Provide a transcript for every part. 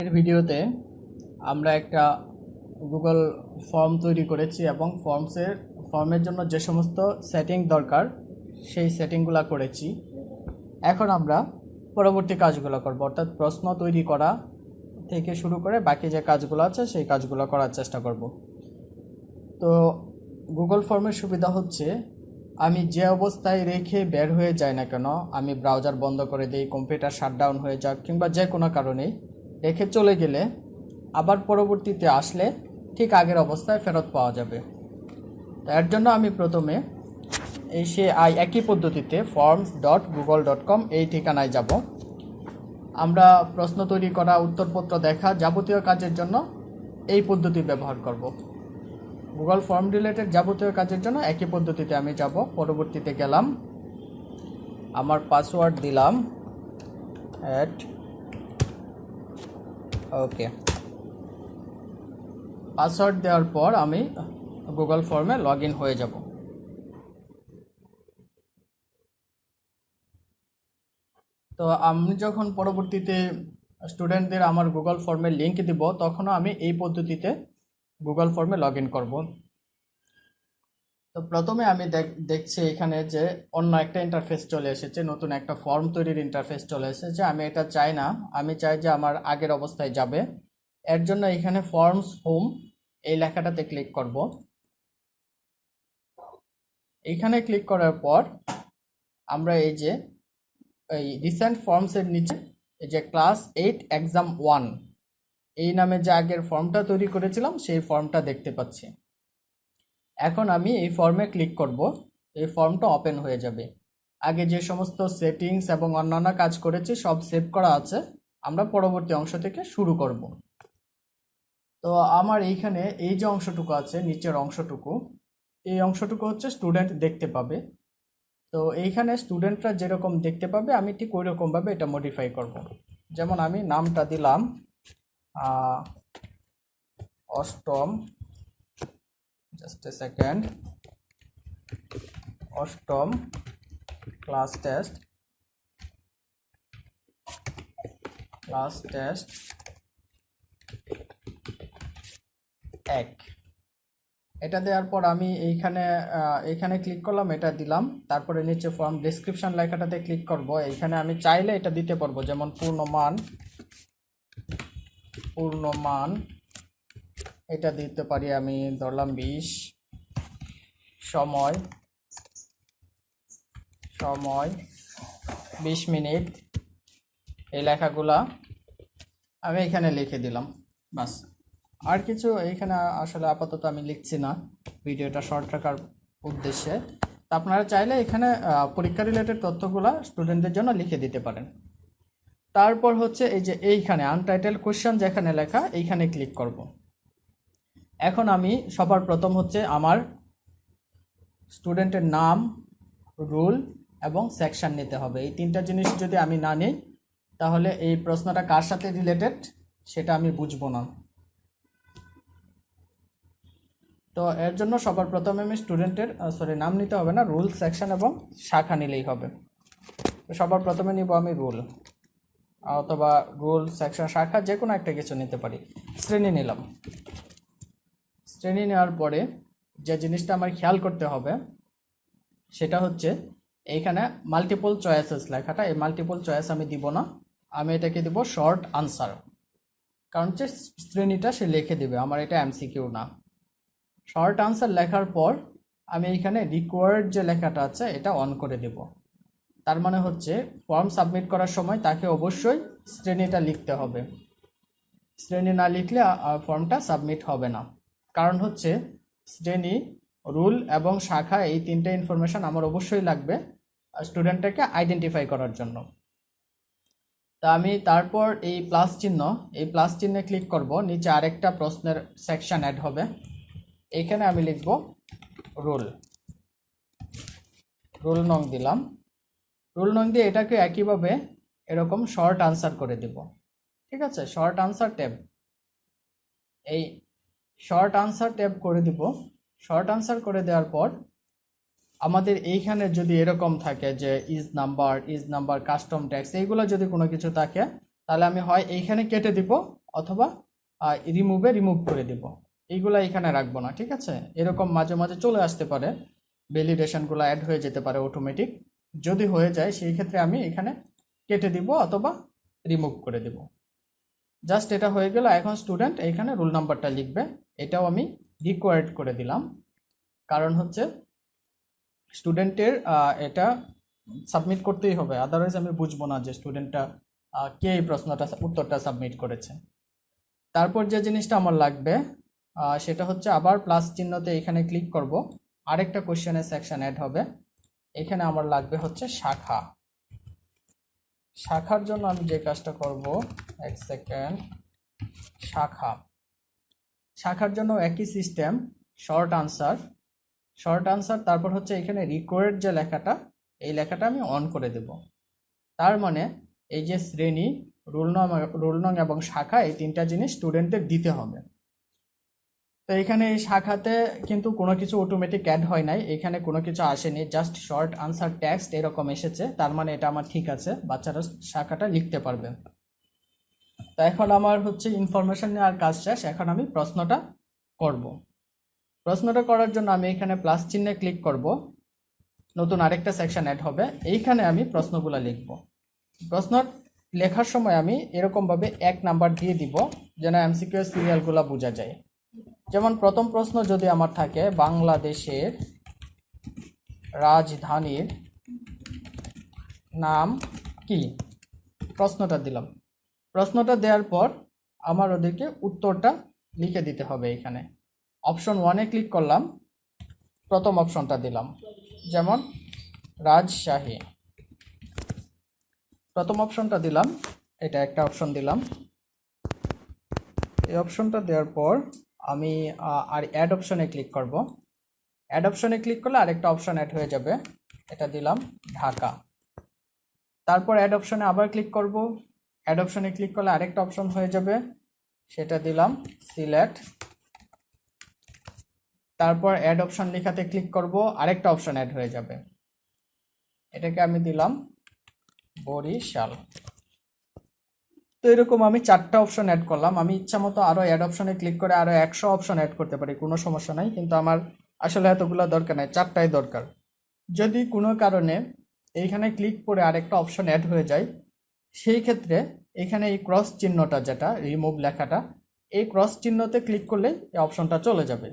এর ভিডিওতে আমরা একটা গুগল ফর্ম তৈরি করেছি এবং ফর্মসের ফর্মের জন্য যে সমস্ত সেটিং দরকার, সেই সেটিংগুলো করেছি। এখন আমরা পরবর্তী কাজগুলো করব। অর্থাৎ প্রশ্ন তৈরি করা থেকে শুরু করে বাকি যে কাজগুলো আছে, সেই কাজগুলো করার চেষ্টা করব। তো গুগল ফর্মের সুবিধা হচ্ছে, আমি যে অবস্থায় রেখে বের হয়ে যাই না কেন, আমি ব্রাউজার বন্ধ করে দিই কম্পিউটার শাটডাউন হয়ে যাক কিংবা যে কোনো কারণেই রেখে চলে গেলে আবার পরবর্তীতে আসলে ঠিক আগের অবস্থায় ফেরত পাওয়া যাবে। তো এর জন্য আমি প্রথমে এই সে আই একই পদ্ধতিতে forms dot Google dot com এই ঠিকানায় যাব। আমরা প্রশ্ন তৈরি করা, উত্তরপত্র দেখা যাবতীয় কাজের জন্য এই পদ্ধতি ব্যবহার করব। গুগল ফর্ম রিলেটেড যাবতীয় কাজের জন্য একই পদ্ধতিতে আমি যাব। পরবর্তীতে গেলাম। আমার পাসওয়ার্ড দিলাম অ্যাট ওকে পাসওয়ার্ড দেওয়ার পর আমি গুগল ফর্মে লগ ইন হয়ে যাব। তো আমি যখন পরবর্তীতে স্টুডেন্টদের আমার গুগল ফর্মে লিঙ্ক দিব, তখনও আমি এই পদ্ধতিতে গুগল ফর্মে লগ ইন করব। তো প্রথমে আমি দেখ- দেখছি এখানে যে অন্য একটা ইন্টারফেস চলে এসেছে, নতুন একটা ফর্ম তৈরির ইন্টারফেস চলে এসেছে। আমি এটা চাই না। আমি চাই যে আমার আগের অবস্থায় যাবে। এর জন্য এখানে ফর্মস হোম এই লেখাটাতে ক্লিক করব। এইখানে ক্লিক করার পর আমরা এই যে, এই রিসেন্ট ফর্মসের নিচে এই যে ক্লাস এইট এক্সাম ওয়ান এই নামে যে আগের ফর্মটা তৈরি করেছিলাম, সেই ফর্মটা দেখতে পাচ্ছি। এখন আমি এই ফর্মে ক্লিক করব, এই ফর্মটা ওপেন হয়ে যাবে। আগে যে সমস্ত সেটিংস এবং অন্যান্য কাজ করেছি, সব সেভ করা আছে। আমরা পরবর্তী অংশ থেকে শুরু করব। তো আমার এইখানে এই যে অংশটুকু আছে, নিচের অংশটুকু, এই অংশটুকু হচ্ছে স্টুডেন্ট দেখতে পাবে। তো এইখানে স্টুডেন্টরা যেরকম দেখতে পাবে, আমি ঠিক ওই রকমভাবে এটা মডিফাই করব। যেমন আমি নামটা দিলাম অষ্টম just a second. অষ্টম ক্লাস টেস্ট ক্লাস টেস্ট এক এটা দেওয়ার পর আমি এইখানে এইখানে ক্লিক করলাম, এটা দিলাম। তারপরে নিচে ফর্ম ডেসক্রিপশন লেখাটাতে ক্লিক করব। এইখানে আমি চাইলে এটা দিতে পারব, যেমন পূর্ণ মান। পূর্ণমান পূর্ণমান এটা দিতে পারি আমি, ধরলাম বিশ। সময়। সময়। বিশ মিনিট। এই লেখাগুলা আমি এখানে লিখে দিলাম, বাস। আর কিছু এইখানে আসলে আপাতত আমি লিখছি না, ভিডিওটা শর্ট রাখার উদ্দেশ্যে। তা আপনারা চাইলে এখানে পরীক্ষা রিলেটেড তথ্যগুলা স্টুডেন্টদের জন্য লিখে দিতে পারেন। তারপর হচ্ছে এই যে এইখানে আনটাইটেল কোশ্চেন যেখানে লেখা, এইখানে ক্লিক করব। এখন আমি সবার প্রথম হচ্ছে আমার স্টুডেন্টের নাম, রুল এবং সেকশান নিতে হবে। এই তিনটা জিনিস যদি আমি না নিই, তাহলে এই প্রশ্নটা কার সাথে রিলেটেড সেটা আমি বুঝব না। তো এর জন্য সবার প্রথমে আমি স্টুডেন্টের সরি নাম নিতে হবে না, রুল, সেকশন এবং শাখা নিলেই হবে। সবার প্রথমে নিব আমি রুল, অথবা রুল, সেকশন, শাখা যে কোনো একটা কিছু নিতে পারি। শ্রেণি নিলাম। শ্রেণি নেওয়ার পরে যে জিনিসটা আমার খেয়াল করতে হবে, সেটা হচ্ছে এইখানে মাল্টিপল চয়েসেস লেখাটা। এই মাল্টিপল চয়েস আমি দিব না। আমি এটাকে দিব শর্ট আনসার কারণ যে শ্রেণীটা সে লিখে দিবে, আমার এটা এমসিকিউ না। শর্ট আনসার লেখার পর আমি এইখানে রিকোয়ার্ড যে লেখাটা আছে, এটা অন করে দেব। তার মানে হচ্ছে ফর্ম সাবমিট করার সময় তাকে অবশ্যই শ্রেণীটা লিখতে হবে। শ্রেণি না লিখলে ফর্মটা সাবমিট হবে না। কারণ হচ্ছে শ্রেণি, রুল এবং শাখা এই তিনটে ইনফরমেশন আমার অবশ্যই লাগবে স্টুডেন্টটাকে আইডেন্টিফাই করার জন্য। তা আমি তারপর এই প্লাস চিহ্ন, এই প্লাস চিহ্নে ক্লিক করব, নিচে আরেকটা প্রশ্নের সেকশন অ্যাড হবে। এইখানে আমি লিখব রুল। রুল নং দিলাম। রুল নং দিয়ে এটাকে একইভাবে এরকম শর্ট আনসার করে দিব। ঠিক আছে? শর্ট আনসার ট্যাব এই শর্ট আনসার ট্যাব করে দিব। শর্ট আনসার করে দেওয়ার পর, আমাদের এইখানে যদি এরকম থাকে যে is number is number custom tax এইগুলো যদি কোনো কিছু থাকে, তাহলে আমি হয় এইখানে কেটে দিব অথবা রিমুভে রিমুভ করে দিব। এইগুলা এখানে রাখব না, ঠিক আছে? এরকম মাঝে মাঝে চলে আসতে পারে। ভ্যালিডেশনগুলো অ্যাড হয়ে যেতে পারে অটোমেটিক যদি হয়ে যায়, সেই ক্ষেত্রে আমি এখানে কেটে দিব অথবা রিমুভ করে দিব। জাস্ট এটা হয়ে গেল, এখন স্টুডেন্ট এইখানে রোল নাম্বারটা লিখবে। এটাও আমি রিকোয়ার্ড করে দিলাম। কারণ হচ্ছে স্টুডেন্টের এটা সাবমিট করতেই হবে। আদারওয়াইজ আমি বুঝব না যে স্টুডেন্টটা কে এই প্রশ্নটা, উত্তরটা সাবমিট করেছে। তারপর যে জিনিসটা আমার লাগবে সেটা হচ্ছে আবার প্লাস চিহ্নতে এখানে ক্লিক করব। আরেকটা কোশ্চেনের সেকশন অ্যাড হবে। এখানে আমার লাগবে হচ্ছে শাখা। শাখার জন্য আমি যে কাজটা করব, এক সেকেন্ড, শাখা। শাখার জন্য একই system, short answer. Short answer, তারপর হচ্ছে এখানে রিকোয়ার্ড যে লেখাটা, এই লেখাটা আমি অন করে দেব। তার মানে এই যে শ্রেণি, রোল নং রোল নং এবং শাখা, এই তিনটা জিনিস স্টুডেন্টদের দিতে হবে। তো এখানে এই শাখাতে কিন্তু কোনো কিছু অটোমেটিক অ্যাড হয় নাই। এখানে কোনো কিছু আসেনি জাস্ট শর্ট আনসার টেক্সট এরকম এসেছে। তার মানে এটা আমার ঠিক আছে, বাচ্চারা শাখাটা লিখতে পারবে। তো এখন আমার হচ্ছে ইনফরমেশন নেওয়ার কাজ শেষ। এখন আমি প্রশ্নটা করব। প্রশ্নটা করার জন্য আমি এখানে প্লাস চিহ্নে ক্লিক করব। নতুন আরেকটা সেকশন অ্যাড হবে। এইখানে আমি প্রশ্নগুলো লিখব। প্রশ্ন লেখার সময় আমি এরকমভাবে এক নাম্বার দিয়ে দিব, যেন এমসিকিউ সিরিয়ালগুলো বোঝা যায়। যেমন প্রথম প্রশ্ন যদি আমার থাকে, বাংলাদেশের রাজধানীর নাম কি? প্রশ্নটা দিলাম। প্রশ্নটা দেওয়ার পর আমার ওদেরকে উত্তরটা লিখে দিতে হবে এখানে। অপশন ওয়ানে ক্লিক করলাম, প্রথম অপশনটা দিলাম। যেমন, রাজশাহী। প্রথম অপশনটা দিলাম, এটা একটা অপশন দিলাম। এই অপশনটা দেওয়ার পর আমি আর অ্যাড অপশনে ক্লিক করব। অ্যাড অপশনে ক্লিক করলে আরেকটা অপশন অ্যাড হয়ে যাবে। এটা দিলাম ঢাকা। তারপর অ্যাড অপশনে আবার ক্লিক করব। অ্যাড অপশনে ক্লিক করলে আরেকটা অপশন হয়ে যাবে। সেটা দিলাম সিলেট তারপর অ্যাড অপশন লেখাতে ক্লিক করব, আরেকটা অপশন অ্যাড হয়ে যাবে। এটাকে আমি দিলাম বরিশাল। তো এরকম আমি চারটা অপশন অ্যাড করলাম। আমি ইচ্ছা মতো আরও অ্যাড অপশনে ক্লিক করে আরও একশো অপশন অ্যাড করতে পারি, কোনো সমস্যা নাই। কিন্তু আমার আসলে এতগুলো দরকার নাই, চারটাই দরকার। যদি কোনো কারণে এইখানে ক্লিক করে আরেকটা অপশন অ্যাড হয়ে যায়, সেই ক্ষেত্রে এখানে এই ক্রস চিহ্নটা যেটা রিমুভ লেখাটা, এই ক্রস চিহ্নতে ক্লিক করলে এই অপশনটা চলে যাবে।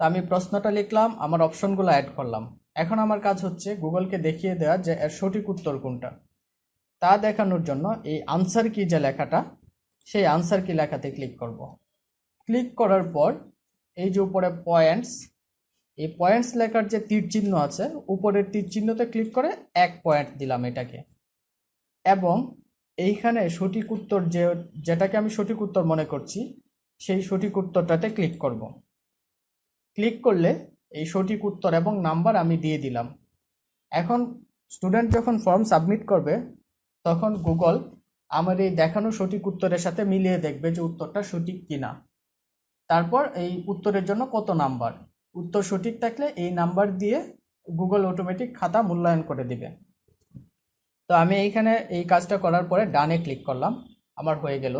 তা আমি প্রশ্নটা লিখলাম, আমার অপশনগুলো অ্যাড করলাম। এখন আমার কাজ হচ্ছে গুগলকে দেখিয়ে দেওয়া যে এর সঠিক উত্তর কোনটা। তা দেখানোর জন্য এই আনসার কি যে লেখাটা, সেই আনসার কি লেখাতে ক্লিক করব। ক্লিক করার পর এই যে উপরে পয়েন্টস এই পয়েন্টস লেখার যে তীর চিহ্ন আছে, উপরের তীর চিহ্নতে ক্লিক করে এক পয়েন্ট দিলাম এটাকে। এবং এইখানে সঠিক উত্তর যে, যেটাকে আমি সঠিক উত্তর মনে করছি, সেই সঠিক উত্তরটাতে ক্লিক করব। ক্লিক করলে এই সঠিক উত্তর এবং নাম্বার আমি দিয়ে দিলাম। এখন স্টুডেন্ট যখন ফর্ম সাবমিট করবে তখন গুগল আমার এই দেখানো সঠিক উত্তরের সাথে মিলিয়ে দেখবে যে উত্তরটা সঠিক কিনা। তারপর এই উত্তরের জন্য কত নাম্বার? উত্তর সঠিক থাকলে এই নাম্বার দিয়ে গুগল অটোমেটিক খাতা মূল্যায়ন করে দিবে। তো আমি এইখানে এই কাজটা করার পরে ডানে ক্লিক করলাম, আমার হয়ে গেল।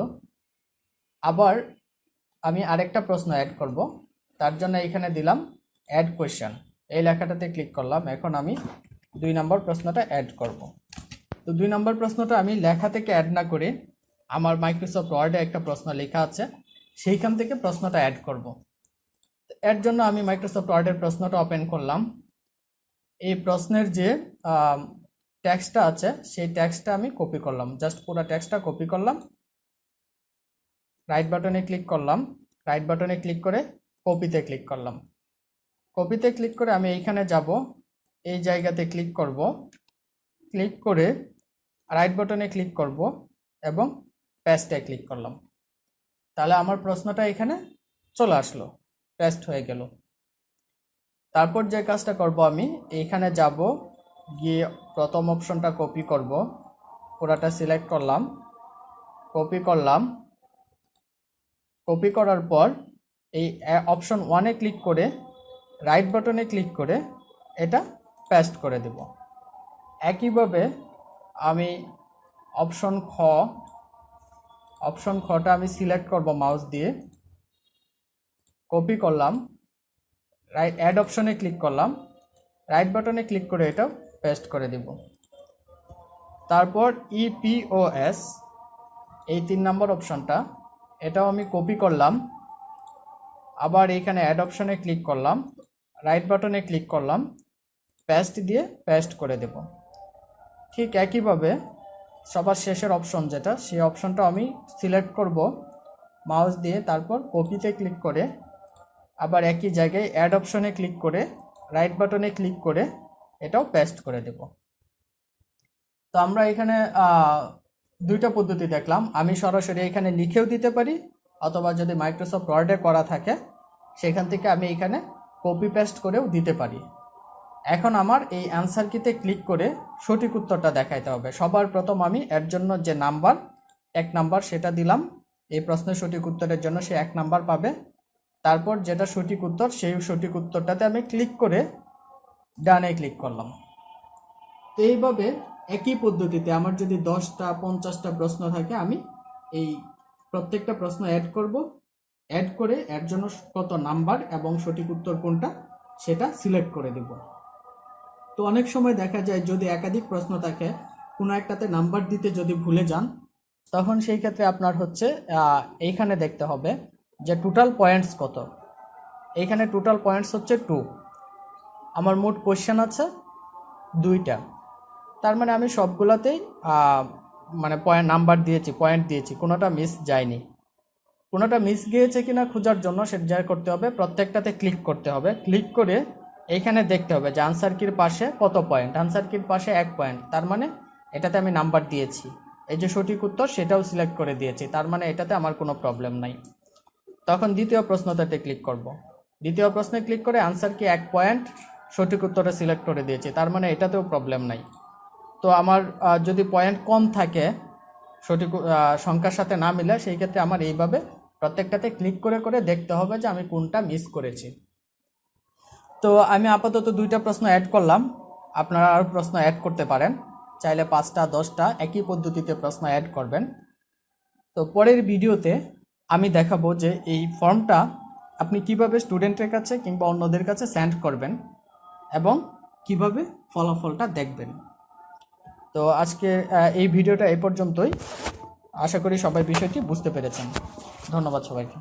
আবার আমি আরেকটা প্রশ্ন অ্যাড করব, তার জন্য এখানে দিলাম অ্যাড কোয়েশ্চেন এই লেখাটাতে ক্লিক করলাম, এখন আমি দুই নম্বর প্রশ্নটা অ্যাড করব। তো দুই নম্বর প্রশ্নটা আমি লেখা থেকে অ্যাড না করে আমার মাইক্রোসফট ওয়ার্ডে একটা প্রশ্ন লেখা আছে, সেইখান থেকে প্রশ্নটা অ্যাড করব। এর জন্য আমি মাইক্রোসফট ওয়ার্ডের প্রশ্নটা ওপেন করলাম। এই প্রশ্নের যে ট্যাক্সটা আছে, সেই ট্যাক্সটা আমি কপি করলাম। জাস্ট পুরো ট্যাক্সটা কপি করলাম। রাইট বাটনে ক্লিক করলাম। রাইট বাটনে ক্লিক করে কপিতে ক্লিক করলাম। কপিতে ক্লিক করে আমি এইখানে যাব। এই জায়গাতে ক্লিক করব। ক্লিক করে রাইট বাটনে ক্লিক করব এবং পেস্টে ক্লিক করলাম। তাহলে আমার প্রশ্নটা এখানে চলে আসলো পেস্ট হয়ে গেল। তারপর যে কাজটা করব আমি এইখানে যাব, গিয়ে প্রথম অপশনটা কপি করব। পুরাটা সিলেক্ট করলাম কপি করলাম। কপি করার পর এই অপশন ওয়ানে ক্লিক করে রাইট বাটনে ক্লিক করে, এটা পেস্ট করে দেব। একইভাবে আমি অপশন খ অপশন খটা আমি সিলেক্ট করব মাউস দিয়ে। কপি করলাম। রাইট অ্যাড অপশনে ক্লিক করলাম। রাইট বাটনে ক্লিক করে এটা পেস্ট করে দিব। তারপর E ইপিওএস এই তিন নম্বর অপশনটা এটাও আমি কপি করলাম। আবার এখানে অ্যাড অপশনে ক্লিক করলাম। রাইট বাটনে ক্লিক করলাম। পেস্ট দিয়ে পেস্ট করে দেব। ঠিক একইভাবে সবার শেষের অপশন যেটা, সেই অপশনটা আমি সিলেক্ট করব। মাউস দিয়ে তারপর কপিতে ক্লিক করে, আবার একই জায়গায় অ্যাড অপশনে ক্লিক করে রাইট বাটনে ক্লিক করে, এটাও পেস্ট করে দেব। তো আমরা এখানে দুইটা পদ্ধতি দেখলাম। আমি সরাসরি এখানে লিখেও দিতে পারি, অথবা যদি মাইক্রোসফট ওয়ার্ডে করা থাকে, সেখান থেকে আমি এখানে কপি পেস্ট করেও দিতে পারি। এখন আমার এই অ্যান্সার কিতে ক্লিক করে সঠিক উত্তরটা দেখাইতে হবে। সবার প্রথম আমি এর জন্য যে নাম্বার এক নাম্বার সেটা দিলাম। এই প্রশ্নের সঠিক উত্তরের জন্য সে এক নাম্বার পাবে। তারপর যেটা সঠিক উত্তর, সেই সঠিক উত্তরটাতে আমি ক্লিক করে ডানে ক্লিক করলাম। তো এইভাবে একই পদ্ধতিতে আমার যদি দশটা, পঞ্চাশটা প্রশ্ন থাকে, আমি এই প্রত্যেকটা প্রশ্ন অ্যাড করব। অ্যাড করে এর জন্য কত নাম্বার এবং সঠিক উত্তর কোনটা, সেটা সিলেক্ট করে দেব। তো অনেক সময় দেখা যায় যদি একাধিক প্রশ্ন থাকে, কোনো একটাতে নাম্বার দিতে যদি ভুলে যান, তখন সেই ক্ষেত্রে আপনার হচ্ছে এইখানে দেখতে হবে যে টোটাল পয়েন্টস কত। এইখানে টোটাল পয়েন্টস হচ্ছে টু আমার মোট কোশ্চেন আছে দুইটা। তার মানে আমি সবগুলোতেই মানে পয়েন্ট নাম্বার দিয়েছি পয়েন্ট দিয়েছি, কোনোটা মিস যায়নি। কোনোটা মিস গিয়েছে কিনা খোঁজার জন্য সেটা করতে হবে, প্রত্যেকটাতে ক্লিক করতে হবে। ক্লিক করে এইখানে দেখতে হবে যে আনসার কির পাশে কত পয়েন্ট আনসার কির পাশে এক পয়েন্ট তার মানে এটাতে আমি নাম্বার দিয়েছি। এই যে সঠিক উত্তর, সেটাও সিলেক্ট করে দিয়েছি। তার মানে এটাতে আমার কোনো প্রবলেম নাই। তখন দ্বিতীয় প্রশ্নটাতে ক্লিক করব। দ্বিতীয় প্রশ্নে ক্লিক করে আনসার কি এক পয়েন্ট সঠিক উত্তরে সিলেক্ট করে দিয়েছি। তার মানে এটাতেও প্রবলেম নাই। তো আমার যদি পয়েন্ট কম থাকে, সঠিক সংখ্যার সাথে না মিলে, সেই ক্ষেত্রে আমার এইভাবে প্রত্যেকটাতে ক্লিক করে করে দেখতে হবে যে আমি কোনটা মিস করেছি। তো আমি আপাতত দুইটা প্রশ্ন অ্যাড করলাম। আপনারা আরও প্রশ্ন অ্যাড করতে পারেন। চাইলে পাঁচটা, দশটা, একই পদ্ধতিতে প্রশ্ন অ্যাড করবেন। তো পরের ভিডিওতে আমি দেখাবো যে এই ফর্মটা আপনি কীভাবে স্টুডেন্টের কাছে কিংবা অন্যদের কাছে সেন্ড করবেন এবং কীভাবে ফলাফলটা দেখবেন। তো আজকে এই ভিডিওটা এই পর্যন্তই। আশা করি সবাই বিষয়টি বুঝতে পেরেছেন। ধন্যবাদ সবাইকে।